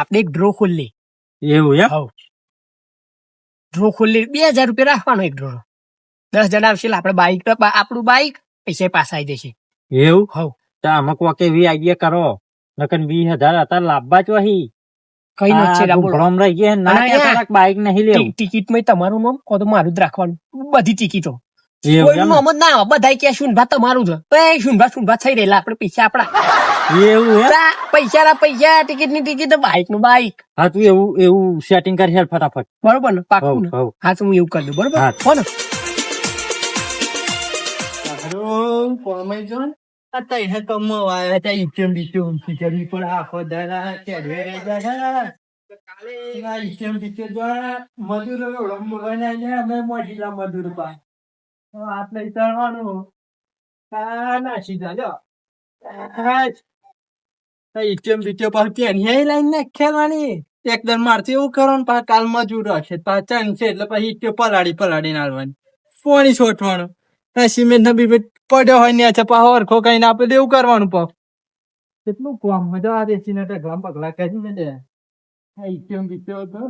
આપણે એક ડ્રો ખોલી એવું એમ? ડ્રો ખોલી બે હજાર રૂપિયા રાખવાનો એક ડ્રો દસ જણા આવશે આપણે બાઈક તો આપણું બાઈક પૈસા પાછા આવી જશે. એવું? હવ. તો આમાં કોકે વી આઈડિયા કરો. નકર વીસ હજાર હતા લાભવા જ વહી. કઈ રહી ગયા ના બાઈક નહીં લેવું. ટિકિટમાં તમારું નામ કો તો મારું જ રાખવાનું. બધી ટિકિટો? ના બધા કે શુનભા તમારું એ શુનભા શુનભા થઈ રહેલા. આપડે પૈસા આપણા એવું હે પૈસા ના પૈસા ટિકિટની ટિકિટ બાઇકનું બાઇક હા તું એવું એવું સેટિંગ કરી હેડ ફટાફટ. બરોબર ને? પાકું ને. હા તો હું એવું કરી દઉં બરોબર? હા. હો ને? એકદમ મારથી એવું કરવાનું, પાછા કાલ મજૂર રાખે પાછા છે એટલે પછી પલાડી પલાડી પલાળી નાલવાની પોણી છોટવાનું સિમેન્ટ ના બી પડ્યો હોય ને છે, પાછો હરખો કઈ આપે તો એવું કરવાનું પગ કેટલું કામ મજા આ છે ને ગામ પગલા કરી ને. દે ઇટીએમ બીટ્યો તો.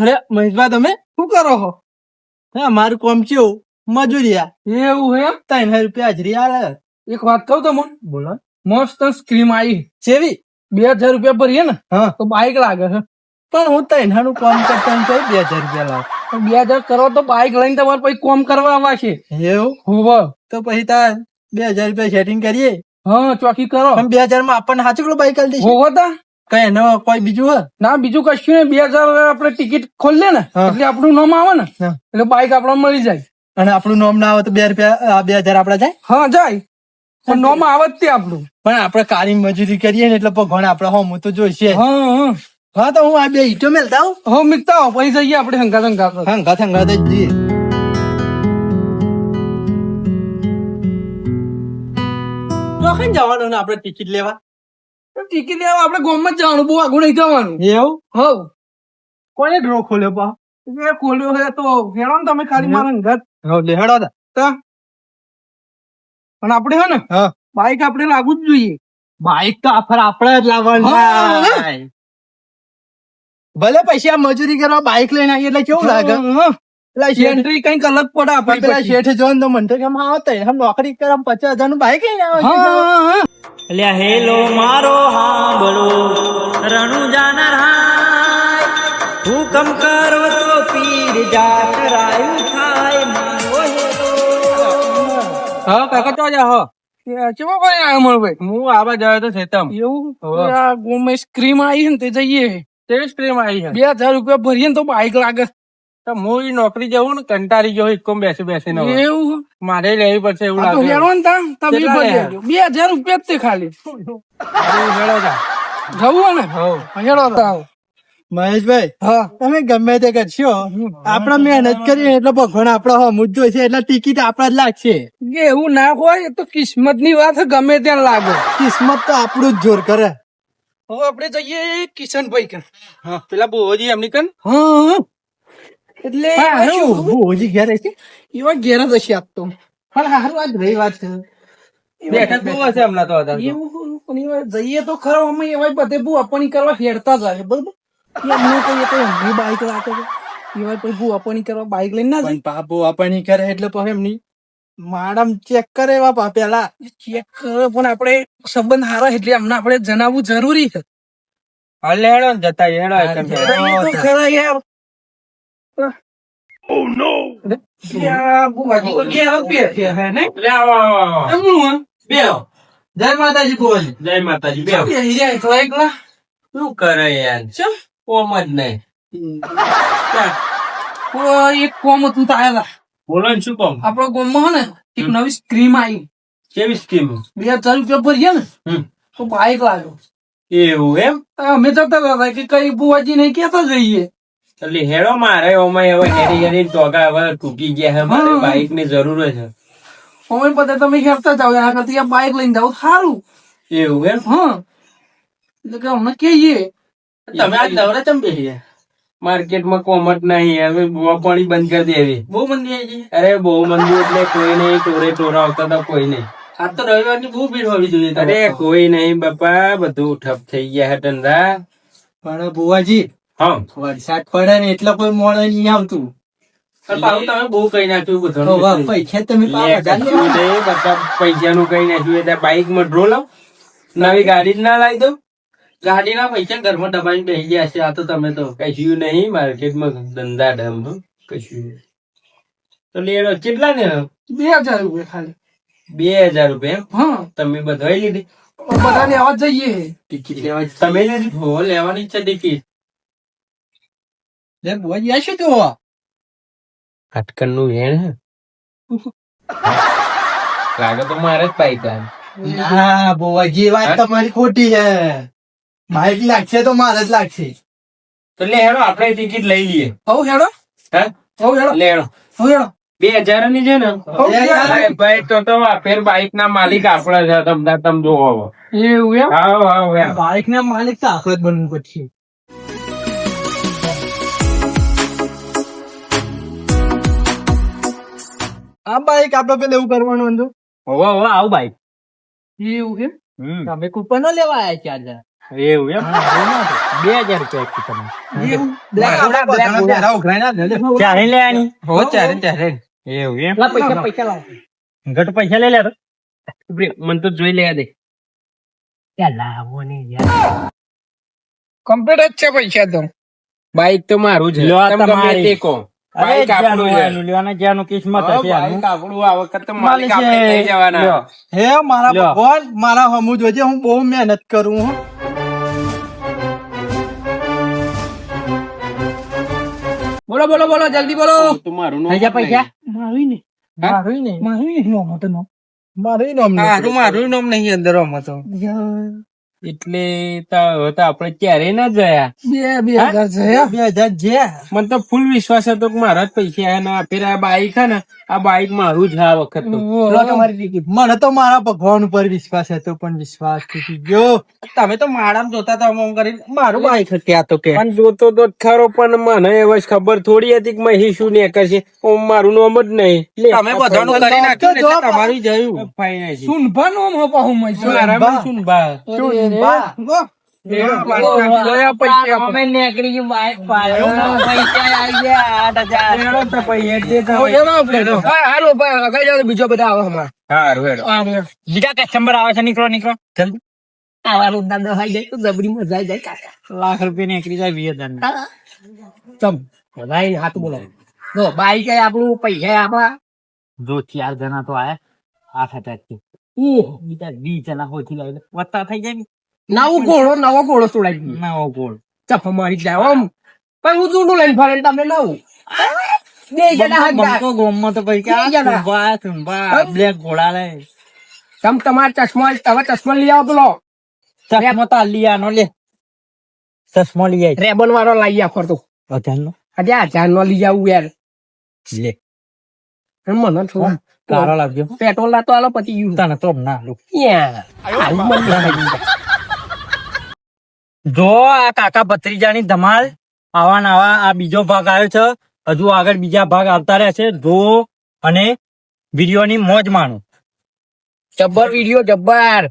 અરે મહેશભા તમે શું કરો છો? હા મારું કોમ કેવું? મજૂરિયા. એવું હે ત્રણ હજાર રૂપિયા હાજરી આલે એક વાત કહું તમને? બોલો. મસ્ત સ્ક્રીમ આવી જેવી બે હજાર રૂપિયા ભરીએ ને હા. તો બાઈક લાગે છે. પણ હું ત્રણનું કોમ કરતા બે હજાર રૂપિયા લાગે. બે હજાર કરો તો બાઈક લઈને તમારે પછી કોમ કરવા આવશે એવું? હોવ તો પછી તાર બે હજાર રૂપિયા સેટિંગ કરીએ? હા ચોકી કરો. બે હજારમાં આપણને સાચું બાઈક આલી દઈશું હોવો તા. કઈ એનો કોઈ બીજું હોય? ના બીજું કશું નહીં. બે હજાર આપણે ટિકિટ ખોલીએ ને એટલે આપણું નામ આવે ને એટલે બાઈક આપણને મળી જાય. અને આપણું નામ ના આવે તો બે રૂપિયા બે હજાર આપડા જાય? હા જાય. પણ નોમ આવે જ તે આપણું. પણ આપણે કાળી મજૂરી કરીએ ને એટલે ભગવાન આપણે હોમ તો જોઈશે. હા હા. તો હું આ બે ઈટો મેલતા હું હો મિલતા હો પછી જઈએ આપણે હંગા હંગા હંગા હંગા જ જઈએ. જવાનું ને આપણે ટિકિટ લેવા? ટિકિટ લેવા આપણે ગોમમાં જવાનું બહુ આગળ નહીં જવાનું. એવું? હવ. કોને ડ્રો ખોલ્યો પા એ ખોલ્યો હે તો હેડો ને તમે ખાલી મારા ઘર. હવ લે હેડો તા. પણ આપણે હે ને બાઈક આપણે લાગુ જ જોઈએ. બાઈક તો આફર આપણે જ લાવવાનું ભલે પૈસા મજૂરી કરવા બાઈક લઈને આવીએ એટલે કેવું લાગે? પેલા શેઠ કંઈક અલગ પડે આપણે પેલા શેઠ જોન તો મને તો કેમ આવતા હમ નોકરી કરે પચાસ હજારનું બાઈક લઈને આવે અલ્યા હેલો મારો હાંભળો. રણુજાના રાય હુકમ કરો તો પીર જા કરાયું થાય મારો હેલો. હા કાકા તો જા હો. કેવો કોઈ આવ્યો ભાઈ? હું આવા જાય તો છેતમ. એવું? આ ગોમે સ્ક્રીમ આવી ને તે જઈએ. તે સ્ક્રીમ આવી બે હજાર રૂપિયા ભરીએ ને તો બાઈક લાગે. હું નોકરી જવું ને કંટાળી ગયો ઇકો બેસી બેસીને એવું મારે લેવી પડશે એવું લાગે. હેરો તા તમે બે હજાર રૂપિયા જ તે ખાલી. જવું ને? હેડો તા મહેશભાઈ હા. તમે ગમે તે કરશો. આપડે મહેનત કરીએ એટલે ભગવાન આપડે હમું જ છે એટલે ટિકિટ આપડે જ લાગશે. એવું ના હોય તો કિસ્મતની વાત ગમે ત્યાં લાગે. કિસ્મત તો આપણું જ જોર કરે. હવે આપડે જઈએ કિશનભાઈ કન હા પેલા બોજી એમની કન હા. એટલે હું હજી ઘેરે છે. એવા ઘેર જ હશે આપતો પણ સારું આજ રહી વાત છે. બેઠક બહુ હશે હમણાં તો એવું પણ જઈએ તો ખરો અમે એવા બધે બહુ કરવા હેડતા જાય બરોબર? એમને કહીએ તો એમની બાઈક રાખે એવા પછી બહુ આપણી કરવા બાઈક લઈને ના જાય. બાપુ આપણી કરે એટલે પછી એમની માડમ ચેક કરે બાપા પેલા. ચેક કરે પણ આપણે સંબંધ હારા એટલે એમને આપણે જણાવવું જરૂરી છે. હલે હેડો જતા હેડો ખરા યાર. Oh no! હે ને? લે આવો આવો આવો એમનું હે? બેહો જય માતાજી બુઆજી. જય માતાજી બેહી જાય એકલા એકલા. શું કરે યાર ચમ. કોમ જ નહીં એક કોમ હતું તો આયેલા. બોલો શું કોમ આપણા ગામમાં ને એક નવી સ્ક્રીમ આવી કેવી સ્કીમ બે હજાર રૂપિયા ભરીએ ને. તો બાઈક લાગ્યો એવું એમ અમે જતા હતા કે કઈ બુવાજી નહીં કેતા જઈએ એટલે હેડો મારે ઓમાં હવે હેરી હેરી ટોકા હવે તૂટી ગયા હે મારે. બાઈકની જરૂર છે. અમે બધા તમે હેરતા જાવ એના કરતી આ બાઈક લઈને જાવ સારું. એવું એમ? હા. એટલે કે અમને કહીએ. તમે આજ નવરા ચમ બેસી માર્કેટમાં કોમત નહીં હવે પાણી બંધ કરી દેવી બહુ મંદી આવી અરે બહુ મંદી એટલે કોઈ નહીં ચોરે ચોરા આવતા હતા કોઈ નહીં. આજ તો રવિવારની બહુ ભીડ હોવી જોઈએ અરે કોઈ નહીં બાપા બધું ઠપ થઈ ગયા હે ધંધા. પણ બુવાજી વરસાદ પડે ને એટલે કોઈ મોડે નહીં આવતું. બધું પૈસા બધા કઈ નાખ્યું એટલે બાઈકમાં ડ્રો લાવ. નવી ગાડી જ ના લાવી દઉં. ગાડીના પૈસા ઘરમાં દબાઈને બેસી ગયા છે આ તો તમે તો કશું નહીં માર્કેટમાં ધંધા ડમ કશું તો લેલો કેટલા ને બે હજાર રૂપિયા ખાલી. બે હજાર રૂપિયા હા. તમે બધાઈ લીધી? બધા લેવા જઈએ. ટિકિટ લેવા તમે લેવાની જ છે ટિકિટ. લે બુવાજી આ શું તો હાટકનનું વેણ હે? લાગે તો મારે જ પાઈતા ના બુવાજી વાત તમારી ખોટી છે. બાઈક લાગશે તો મારે જ લાગશે. તો લે હેડો આપણે ટિકિટ લઈ લઈએ. હવ હેડો. હે? હવ હેડો. લે હેડો. હવ હેડો. બે હજારની? છે ને ભાઈ, ભાઈ તો તો ફેર બાઈક ના માલિક આપડે છે. તમને તમ જોવો એવું એમ? હા હા બાઈક ના માલિક તો આખો જ બનવું પડશે. આ બાઈક આપડે પેલા એવું કરવાનું હતું. હોવે, હોવે, આવું બાઈક એવું એમ. તમે કૂપન લેવા આવ્યા ચાર જણા? એવું એમ? બે હજાર રૂપિયા કીધું તમે. એવું? બ્લેક આપડે બધાના પહેરા ઉઘરાઈને જ લે. ચારે લેવાની? હો ચારે ચારે. એવું એમ? પૈસા પૈસા લાવ. ઘટ પૈસા લઈ લે તો. મને તો જોઈ લેવા દે. ત્યાં લાવો ને યાર. કમ્પ્લીટ જ છે પૈસા તો. બાઈક તો મારું છે. લો, તમે તમારી. તે કહો બાઈક આપણું છે. લેવાના જ્યાંનું કિસ્મત હશે આપણું આ વખત માલિક માલિક આપણે થઈ જવાના. હે મારા ભગવાન મારા હમુ જોજે હું બહુ મહેનત કરું હું. બોલો બોલો બોલો જલ્દી બોલો. તમારું મારું નામ થઈ પૈસા? મારું ને મારું ને મારું નામ હતો નામ મારું નામ મારું મારું નામ નહીં અંદર હતો એટલે આપણે ક્યારેય ના જયા? બે બે હજાર છે બે હજાર છે મને તો ફૂલ વિશ્વાસ હતો કે મારા જ પૈસા આયા ને આ ફેર આ બાઈક હે ને આ બાઈક મારું જ આ વખત તો. લો તમારી ટિકિટ મને તો મારા ભગવાન ઉપર વિશ્વાસ હતો પણ વિશ્વાસ તૂટી ગયો. તમે તો મારા જોતા હતા આમ કરી મારું બાઈક ક્યાં તો કે. પણ જોતો તો ખરો પણ મને એવો ખબર થોડી હતી કે મહી શું ને કરશે ઓમ મારું નામ જ નહીં. લે, તમે બધાનું કરી નાખ્યું ને તમારું જયું સુનભા નામ હો પાહુ સુનભા. શું બા? અમે નીકળી ગયું બાઈક પાડો. પૈસા આવી ગયા આઠ હજાર. હેડો તો પછી હેડ દે તો. હાલો ભાઈ આગળ જાઓ બીજો બધા આવે હમણાં. હારું હેડો. બીજા કસ્ટમર આવે છે? નીકળો નીકળો. જલ્દી આવાનું દાદા હોય જાય તો જબરી મજા આવી જાય કાકા. લાખ રૂપિયા નીકળી જાય વીસ હજાર ના. ચમ. વધારે હાથ બોલો. જો બાઈક એ આપણું પૈસા આપણા. જો ચાર જણા તો આયા. આઠ હજારથી ઓહ બીજા વીસ જણા હોથી લાવી વત્તા થઈ જાય ને. નવો ઘોડો નવો ઘોડો સુડાઈ નવો ગોળ. ચફ મારી જાય આમ. પણ હું જૂનું લઈને ફરે તમે નવું બે જણા હતા. ગોમમાં તો પછી કે આ બે જણા. સુંભા, બ્લેક ઘોડા લે. તમ તમારા ચશ્મા તમે ચશ્મા લઈ આવો બોલો ચશ્મો તો લઈ આનો લે. ચશ્મો લઈ આવી રેબન વાળો લાવી આપો તો હજારનો આજે હજાર નો લઈ આવું યાર. લે. મને થોડું કારો લાવજો. પેટ્રોલ ના તો આલો પછી યુ. તને તો ના લો યા આવું મને ના લાગી જાય. જો આ કાકા ભત્રીજાની ધમાલ આવા નાવા આ બીજો ભાગ આવ્યો છે, હજુ આગળ બીજા ભાગ આવતા રહેશે જો અને વિડીયોની મોજ માણો. જબ્બર વીડિયો જબ્બર.